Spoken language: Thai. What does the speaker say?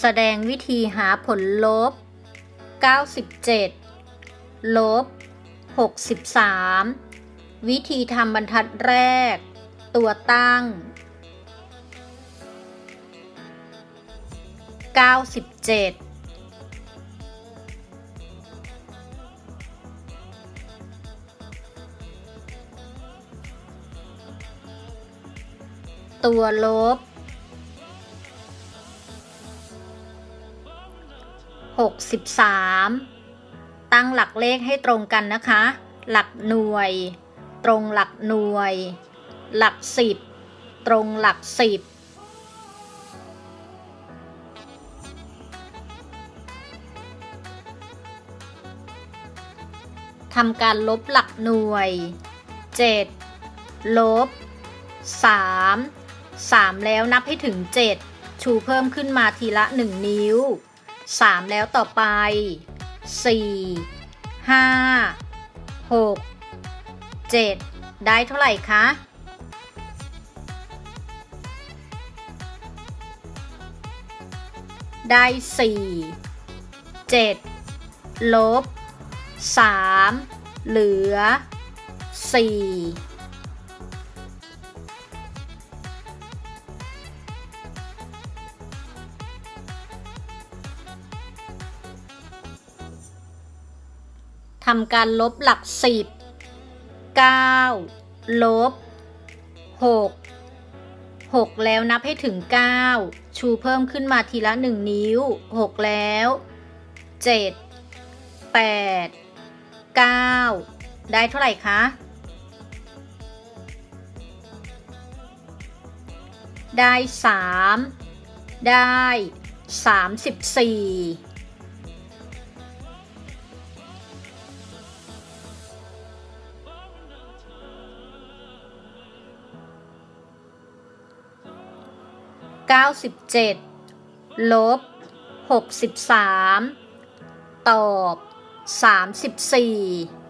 แสดงวิธีหาผลลบ 97 ลบ 63 วิธีทำบรรทัดแรก ตัวตั้ง 97ตัวลบ 63 ตั้งหลักเลขให้ตรงกันนะคะ หลักหน่วย ตรงหลักหน่วย หลักสิบตรงหลักสิบทำการลบหลักหน่วย 7 ลบ 3 3 แล้วนับให้ถึง 7 ชูเพิ่มขึ้นมาทีละ 1 นิ้ว 3 แล้วต่อไป 4 5 6 7 ได้เท่าไหร่คะ ได้ 4 7 ลบ 3 เหลือ 4 ทำการลบหลักสิบเก้าลบหกหกแล้วนับให้ถึงเก้าชูเพิ่มขึ้นมาทีละหนึ่งนิ้วหกแล้วเจ็ดแปดเก้าได้เท่าไหร่คะได้ 3 ได้ 34 97 ลบ 63 ตอบ 34